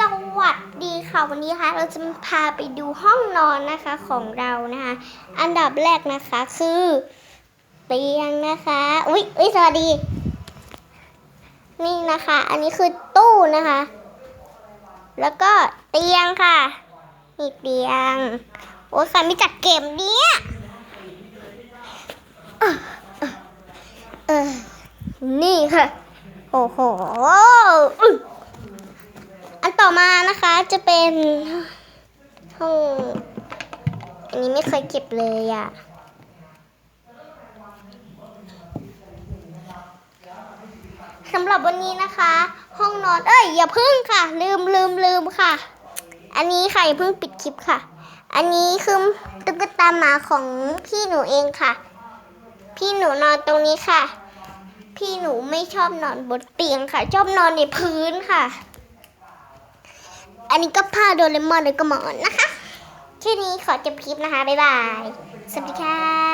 สวัสดีค่ะวันนี้นะคะเราจะพาไปดูห้องนอนนะคะของเรานะคะ อันดับแรกนะคะคือเตียงนะคะอุ๊ยอุ๊ยสวัสดี นี่นะคะ อันนี้คือตู้นะคะ แล้วก็เตียงค่ะนี่เตียงโอ้ยใครไม่จัดเกมเนี้ยนี่ค่ะ โอ้โห ต่อมานะคะจะเป็นห้องอันนี้ไม่เคยเก็บเลยอะสำหรับวันนี้นะคะ ห้องนอนเอ้ยอย่าพึ่งค่ะ ลืมลืมลืมค่ะ อันนี้ค่ะอย่าพิ่งปิดคลิปค่ะ อันนี้คือตุ๊กตาหมาของพี่หนูเองค่ะ พี่หนูนอนตรงนี้ค่ะ พี่หนูไม่ชอบนอนบนเตียงค่ะ ชอบนอนในพื้นค่ะ อันนี้ก็ผ้าโดเรมอนเลยก็หมอนนะคะ แค่นี้ขอจบคลิปนะคะ บ๊ายบาย สวัสดีค่ะ